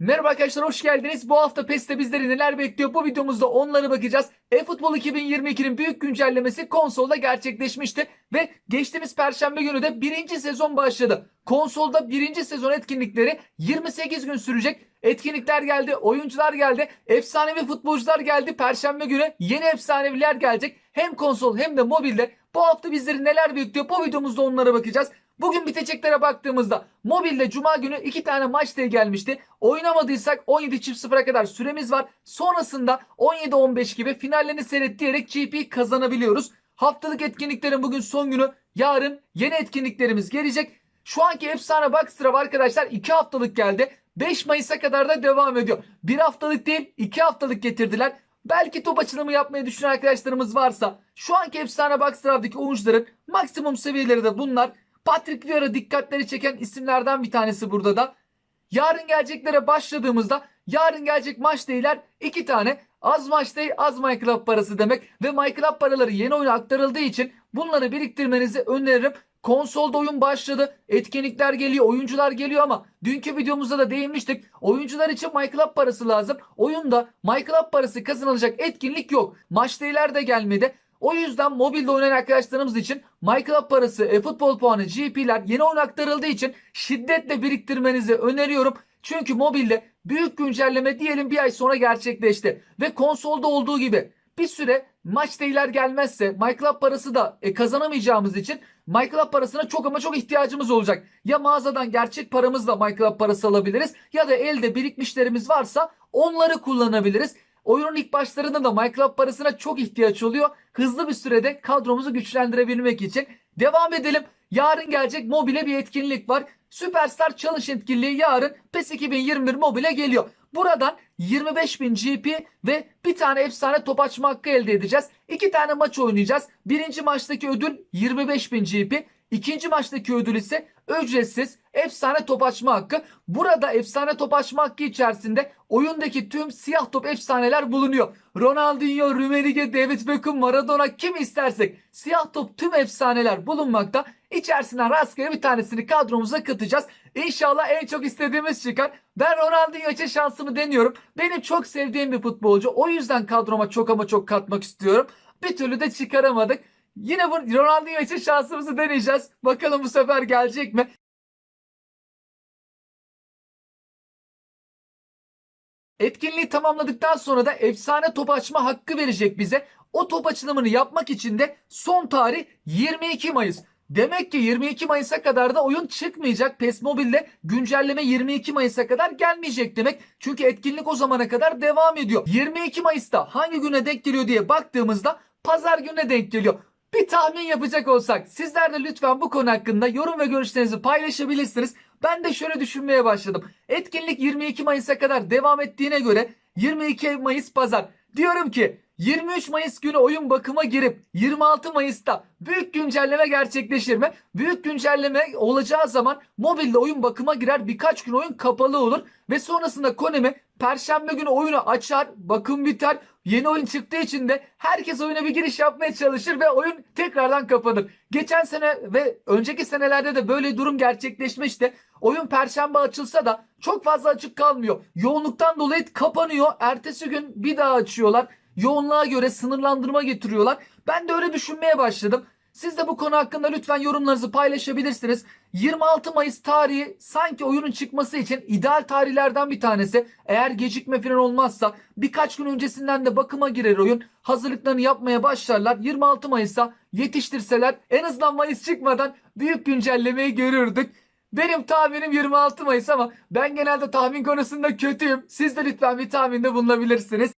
Merhaba arkadaşlar hoş geldiniz. Bu hafta PES'te bizleri neler bekliyor? Bu videomuzda onlara bakacağız. eFootball 2022'nin büyük güncellemesi konsolda gerçekleşmişti. Ve geçtiğimiz perşembe günü de birinci sezon başladı. Konsolda birinci sezon etkinlikleri 28 gün sürecek. Etkinlikler geldi, oyuncular geldi, efsanevi futbolcular geldi. Perşembe günü yeni efsaneviler gelecek. Hem konsol hem de mobilde. Bu hafta bizleri neler bekliyor? Bu videomuzda onlara bakacağız. Bugün biteceklere baktığımızda mobilde cuma günü iki tane maç diye gelmişti. Oynamadıysak 17.00'a kadar süremiz var. Sonrasında 17-15 gibi finallerini seyret diyerek GP kazanabiliyoruz. Haftalık etkinliklerin bugün son günü. Yarın yeni etkinliklerimiz gelecek. Şu anki efsane Boxer'a arkadaşlar 2 haftalık geldi. 5 Mayıs'a kadar da devam ediyor. Bir haftalık değil 2 haftalık getirdiler. Belki top açılımı yapmayı düşünen arkadaşlarımız varsa şu anki efsane Boxer'daki oyuncuların maksimum seviyeleri de bunlar. Patrick Vieira dikkatleri çeken isimlerden bir tanesi burada da. Yarın geleceklere başladığımızda yarın gelecek maç değiller iki tane az maç değil az My Club parası demek ve My Club paraları yeni oyuna aktarıldığı için bunları biriktirmenizi öneririm. Konsolda oyun başladı. Etkinlikler geliyor, oyuncular geliyor ama dünkü videomuzda da değinmiştik. Oyuncular için My Club parası lazım. Oyunda My Club parası kazanılacak etkinlik yok. Maç değiller de gelmedi. O yüzden mobilde oynayan arkadaşlarımız için MyClub parası, e-futbol puanı, GP'ler yeni oyun aktarıldığı için şiddetle biriktirmenizi öneriyorum. Çünkü mobilde büyük güncelleme diyelim bir ay sonra gerçekleşti. Ve konsolda olduğu gibi bir süre maç değiller gelmezse MyClub parası da e, kazanamayacağımız için MyClub parasına çok ama çok ihtiyacımız olacak. Ya mağazadan gerçek paramızla MyClub parası alabiliriz ya da elde birikmişlerimiz varsa onları kullanabiliriz. Oyunun ilk başlarında da MyClub parasına çok ihtiyaç oluyor. Hızlı bir sürede kadromuzu güçlendirebilmek için. Devam edelim. Yarın gelecek mobile bir etkinlik var. Superstar Challenge etkinliği yarın PES 2021 mobile geliyor. Buradan 25.000 GP ve bir tane efsane top açma hakkı elde edeceğiz. İki tane maç oynayacağız. Birinci maçtaki ödül 25.000 GP. İkinci maçtaki ödül ise ücretsiz efsane top açma hakkı. Burada efsane top açma hakkı içerisinde oyundaki tüm siyah top efsaneler bulunuyor. Ronaldinho, Rumenige, David Beckham, Maradona kim istersek siyah top tüm efsaneler bulunmakta. İçerisinden rastgele bir tanesini kadromuza katacağız. İnşallah en çok istediğimiz çıkar. Ben Ronaldinho için şansımı deniyorum. Benim çok sevdiğim bir futbolcu. O yüzden kadroma çok ama çok katmak istiyorum. Bir türlü de çıkaramadık. Yine bu Ronaldinho için şansımızı deneyeceğiz. Bakalım bu sefer gelecek mi? Etkinliği tamamladıktan sonra da efsane top açma hakkı verecek bize. O top açılımını yapmak için de son tarih 22 Mayıs. Demek ki 22 Mayıs'a kadar da oyun çıkmayacak. PES Mobile'de güncelleme 22 Mayıs'a kadar gelmeyecek demek. Çünkü etkinlik o zamana kadar devam ediyor. 22 Mayıs'ta hangi güne denk geliyor diye baktığımızda pazar gününe denk geliyor. Bir tahmin yapacak olsak sizler de lütfen bu konu hakkında yorum ve görüşlerinizi paylaşabilirsiniz. Ben de şöyle düşünmeye başladım. Etkinlik 22 Mayıs'a kadar devam ettiğine göre 22 Mayıs pazar. Diyorum ki 23 Mayıs günü oyun bakıma girip 26 Mayıs'ta büyük güncelleme gerçekleşir mi? Büyük güncelleme olacağı zaman mobilde oyun bakıma girer birkaç gün oyun kapalı olur ve sonrasında Konami Perşembe günü oyunu açar bakım biter yeni oyun çıktığı için de herkes oyuna bir giriş yapmaya çalışır ve oyun tekrardan kapanır. Geçen sene ve önceki senelerde de böyle durum gerçekleşmişti. Oyun perşembe açılsa da çok fazla açık kalmıyor. Yoğunluktan dolayı kapanıyor. Ertesi gün bir daha açıyorlar yoğunluğa göre sınırlandırma getiriyorlar. Ben de öyle düşünmeye başladım. Siz de bu konu hakkında lütfen yorumlarınızı paylaşabilirsiniz. 26 Mayıs tarihi sanki oyunun çıkması için ideal tarihlerden bir tanesi. Eğer gecikme falan olmazsa birkaç gün öncesinden de bakıma girer oyun. Hazırlıklarını yapmaya başlarlar. 26 Mayıs'a yetiştirseler en azından Mayıs çıkmadan büyük güncellemeyi görürdük. Benim tahminim 26 Mayıs ama ben genelde tahmin konusunda kötüyüm. Siz de lütfen bir tahminde bulunabilirsiniz.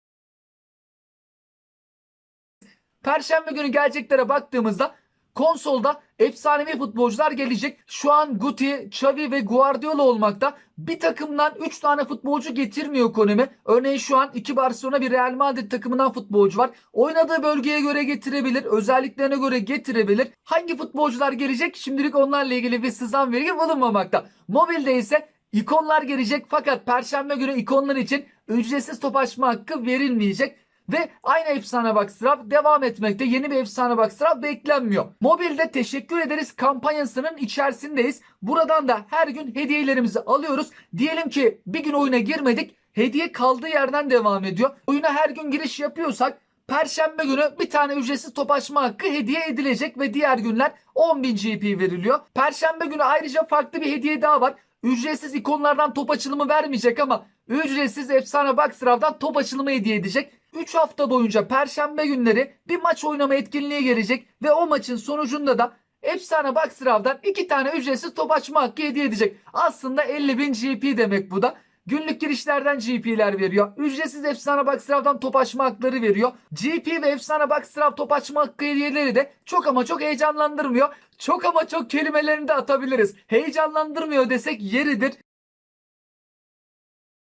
Perşembe günü gerçeklere baktığımızda konsolda efsanevi futbolcular gelecek. Şu an Guti, Xavi ve Guardiola olmakta. Bir takımdan 3 tane futbolcu getirmiyor Konami. Örneğin şu an 2 Barcelona bir Real Madrid takımından futbolcu var. Oynadığı bölgeye göre getirebilir. Özelliklerine göre getirebilir. Hangi futbolcular gelecek? Şimdilik onlarla ilgili bir sızan vergi bulunmamakta. Mobilde ise ikonlar gelecek fakat perşembe günü ikonlar için ücretsiz top açma hakkı verilmeyecek. Ve aynı efsane bak sıra devam etmekte. Yeni bir efsane bak sıra beklenmiyor. Mobilde teşekkür ederiz kampanyasının içerisindeyiz. Buradan da her gün hediyelerimizi alıyoruz. Diyelim ki bir gün oyuna girmedik. Hediye kaldığı yerden devam ediyor. Oyuna her gün giriş yapıyorsak Perşembe günü bir tane ücretsiz top açma hakkı hediye edilecek ve diğer günler 10.000 GP veriliyor. Perşembe günü ayrıca farklı bir hediye daha var. Ücretsiz ikonlardan top açılımı vermeyecek ama ücretsiz efsane Boxraf'dan top açılımı hediye edecek. 3 hafta boyunca perşembe günleri bir maç oynama etkinliği gelecek ve o maçın sonucunda da Efsane Boxraf'dan 2 tane ücretsiz top açma hakkı hediye edecek. Aslında 50.000 GP demek bu da. Günlük girişlerden GP'ler veriyor. Ücretsiz efsane Boxraf'dan top açma hakları veriyor. GP ve efsane Boxraf top açma hakkı hediyeleri de çok ama çok heyecanlandırmıyor. Çok ama çok kelimelerini de atabiliriz. Heyecanlandırmıyor desek yeridir.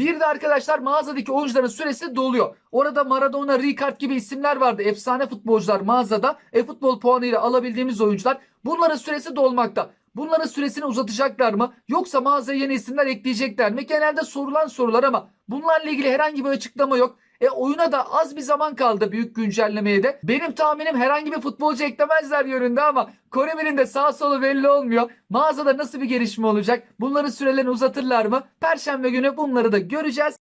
Bir de arkadaşlar mağazadaki oyuncuların süresi doluyor. Orada Maradona, Rijkaard gibi isimler vardı. Efsane futbolcular mağazada. E-futbol puanıyla alabildiğimiz oyuncular. Bunların süresi dolmakta. Bunların süresini uzatacaklar mı? Yoksa mağazaya yeni isimler ekleyecekler mi? Genelde sorulan sorular ama bunlarla ilgili herhangi bir açıklama yok. E oyuna da az bir zaman kaldı büyük güncellemeye de. Benim tahminim herhangi bir futbolcu eklemezler yönünde ama Konami'nin de sağ solu belli olmuyor. Mağazada nasıl bir gelişme olacak? Bunların sürelerini uzatırlar mı? Perşembe günü bunları da göreceğiz.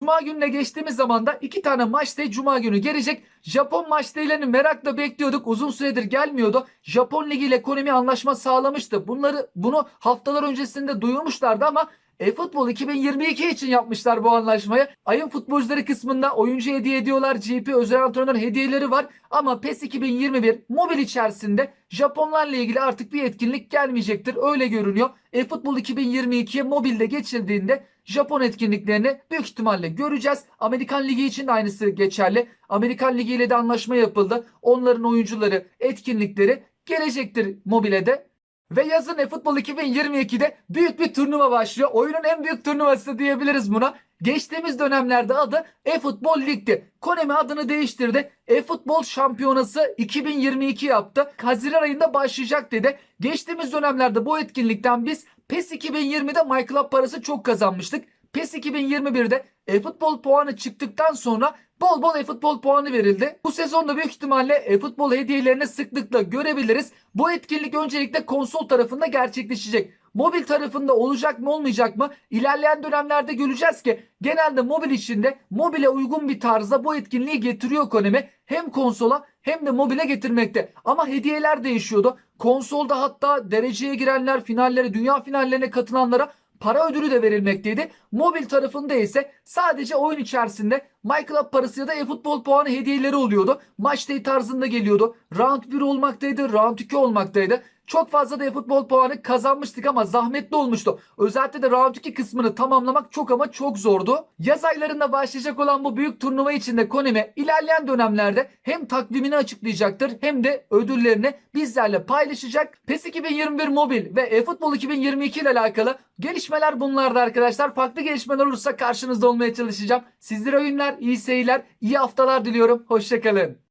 Cuma gününe geçtiğimiz zaman da iki tane maç day Cuma günü gelecek. Japon maç day'lerini merakla bekliyorduk. Uzun süredir gelmiyordu. Japon Ligi ile Konami anlaşma sağlamıştı. Bunları bunu haftalar öncesinde duyurmuşlardı ama eFootball 2022 için yapmışlar bu anlaşmayı. Ayın futbolcuları kısmında oyuncu hediye ediyorlar. GP özel antrenör hediyeleri var. Ama PES 2021 mobil içerisinde Japonlarla ilgili artık bir etkinlik gelmeyecektir. Öyle görünüyor. eFootball 2022'ye mobilde geçildiğinde Japon etkinliklerini büyük ihtimalle göreceğiz. Amerikan Ligi için de aynısı geçerli. Amerikan Ligi ile de anlaşma yapıldı. Onların oyuncuları, etkinlikleri gelecektir mobile de. Ve yazın eFootball 2022'de büyük bir turnuva başlıyor. Oyunun en büyük turnuvası diyebiliriz buna. Geçtiğimiz dönemlerde adı eFootball Lig'di. Konami adını değiştirdi. eFootball Şampiyonası 2022 yaptı. Haziran ayında başlayacak dedi. Geçtiğimiz dönemlerde bu etkinlikten biz PES 2020'de MyClub parası çok kazanmıştık. PES 2021'de eFootball puanı çıktıktan sonra bol bol eFootball puanı verildi. Bu sezonda büyük ihtimalle eFootball hediyelerini sıklıkla görebiliriz. Bu etkinlik öncelikle konsol tarafında gerçekleşecek. Mobil tarafında olacak mı olmayacak mı? İlerleyen dönemlerde göreceğiz ki genelde mobil içinde mobile uygun bir tarzda bu etkinliği getiriyor Konami. Hem konsola hem de mobile getirmekte. Ama hediyeler değişiyordu. Konsolda hatta dereceye girenler, finallere, dünya finallerine katılanlara para ödülü de verilmekteydi. Mobil tarafında ise sadece oyun içerisinde MyClub parası ya da eFootball puanı hediyeleri oluyordu. Maç day tarzında geliyordu. Round 1 olmaktaydı, round 2 olmaktaydı. Çok fazla da eFootball puanı kazanmıştık ama zahmetli olmuştu. Özellikle de round 2 kısmını tamamlamak çok ama çok zordu. Yaz aylarında başlayacak olan bu büyük turnuva içinde Konami ilerleyen dönemlerde hem takvimini açıklayacaktır hem de ödüllerini bizlerle paylaşacak. PES 2021 mobil ve eFootball 2022 ile alakalı gelişmeler bunlardı arkadaşlar. Farklı gelişmeler olursa karşınızda olmaya çalışacağım. Sizlere oyunlar, iyi seyirler, iyi haftalar diliyorum. Hoşçakalın.